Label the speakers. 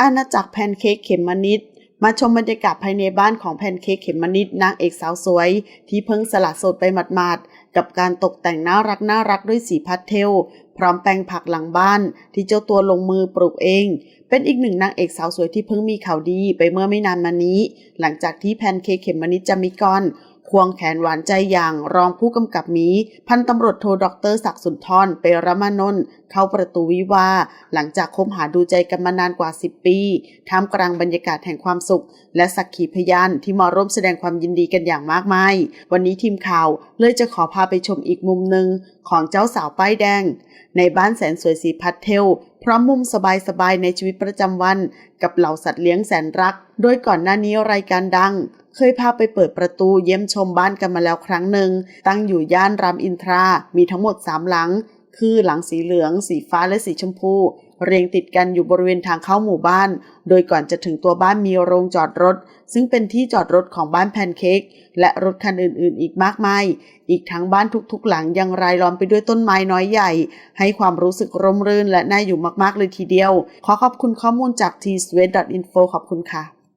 Speaker 1: อาณาจักรแพนเค้กเขมมนิดมาชมบรรยากาศภายในบ้านของแพนเค้กเขมมนิดนางเอกสาวสวย ที่เพิ่งสละโสดไปหมาดๆ กับการตกแต่งน่ารักน่ารักด้วยสีพาสเทล พร้อมแปลงผักหลังบ้าน ที่เจ้าตัวลงมือปลูกเอง เป็นอีกหนึ่งนางเอกสาวสวยที่เพิ่งมีข่าวดีไปเมื่อไม่นานมานี้ หลังจากที่แพนเค้กเขมมนิดจามิกร ควงแขนหวานใจอย่างรองผู้กำกับมีพันตำรวจโทดรศักดิ์สุนทรเปรมานนท์เข้าประตูวิวาห์หลังจากคบหาดูใจกันมานานกว่า 10 ปีท่ามกลางบรรยากาศแห่งความสุข และสักขีพยานที่มาร่วมแสดงความยินดีกันอย่างมากมาย วันนี้ทีมข่าวเลยจะขอพาไปชมอีกมุมหนึ่งของเจ้าสาวป้ายแดง ในบ้านแสนสวยสีพัดเทลพร้อมมุมสบายๆในชีวิตประจำวัน กับเหล่าสัตว์เลี้ยงแสนรัก โดยก่อนหน้านี้รายการดัง เคยพาไปเปิดประตูเยี่ยมชมบ้านกันมาแล้วครั้งหนึ่ง ตั้งอยู่ย่านรามอินทรา มีทั้งหมด3หลัง คือหลังสีเหลือง สีฟ้าและสีชมพู เรียงติดกันอยู่บริเวณทางเข้าหมู่บ้าน โดยก่อนจะถึงตัวบ้านมีโรงจอดรถ ซึ่งเป็นที่จอดรถของบ้านแพนเค้กและรถคันอื่น ๆ อีกมากมาย อีกทั้งบ้านทุกๆ หลังยังรายล้อมไปด้วยต้นไม้น้อยใหญ่ ให้ความรู้สึกร่มรื่นและน่าอยู่มากๆเลยทีเดียว ขอขอบคุณข้อมูลจาก t s w e t i n f o ขอบคุณค่ะ